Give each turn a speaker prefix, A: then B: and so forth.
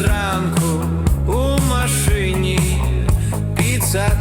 A: зранку у машині, піца